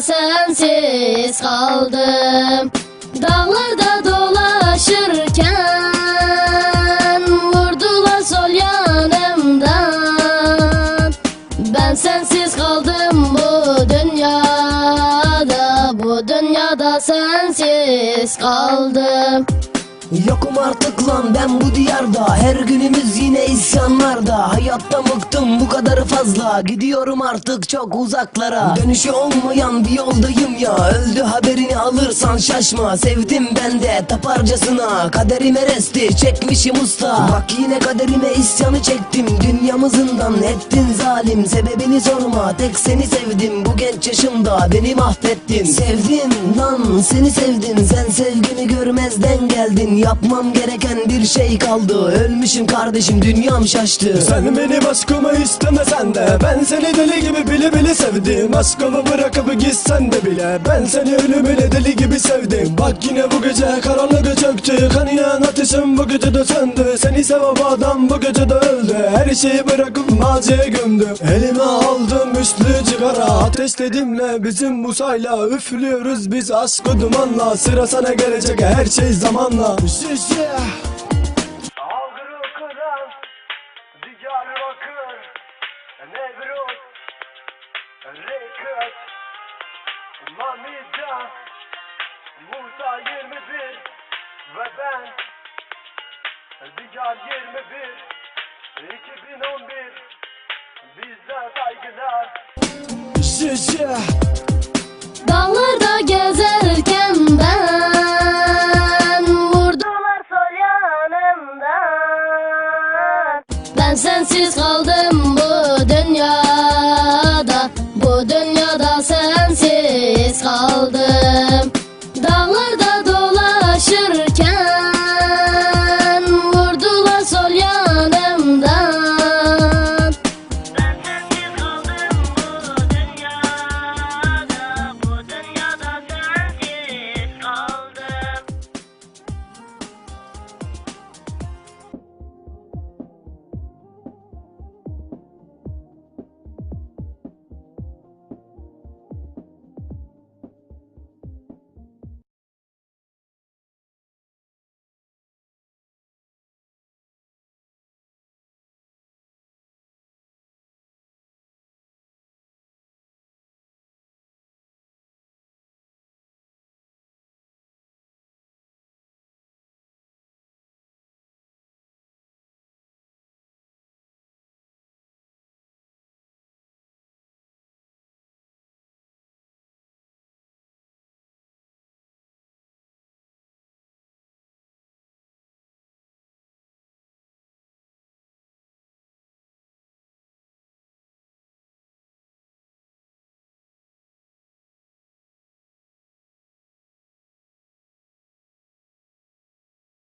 Sensiz kaldım. Dağlarda dolaşırken Vurdular sol yanımdan. Ben sensiz kaldım bu dünyada Bu dünyada sensiz kaldım Yokum artık lan ben bu diyarda. Her günümüz yine isyanlarda. Hayatta bıktım bu kadarı fazla. Gidiyorum artık çok uzaklara. Dönüşü olmayan bir yoldayım ya. Öldü haberini alırsan şaşma. Sevdim ben de taparcasına. Kaderime resti çekmişim usta. Bak yine kaderime isyanı çektim. Dünyamızından ettin zalim. Sebebini sorma tek seni sevdim. Bu genç yaşımda beni mahvettin. Sevdim lan seni sevdim. Sen sevgimi görmezden geldin Yapmam gereken bir şey kaldı. Ölmüşüm kardeşim dünyam şaştı. Sen benim aşkımı istemesen de. Ben seni deli gibi bile bile sevdim. Aşkımı bırakıp gitsen de bile. Ben seni ölümüne deli gibi sevdim. Bak yine bu gece karanlık çöktü Kanayan ateşim bu gece de söndü. Seni bu adam bu gece de öldü. Her şeyi bırakıp maziye gömdü. Elime aldım üçlü cigara Ateşledimle bizim Musa'yla Üflüyoruz biz aşkı dumanla. Sıra sana gelecek her şey zamanla. Şişe Nevruz, Rekat, Musa 21 ve ben, diğer 21, 2011, bizden saygılar. Şişe. Dağlarda gezerken ben Vurdular sol yanımdan. Ben sensiz kaldım bu dünyada Bu dünyada sensiz kaldım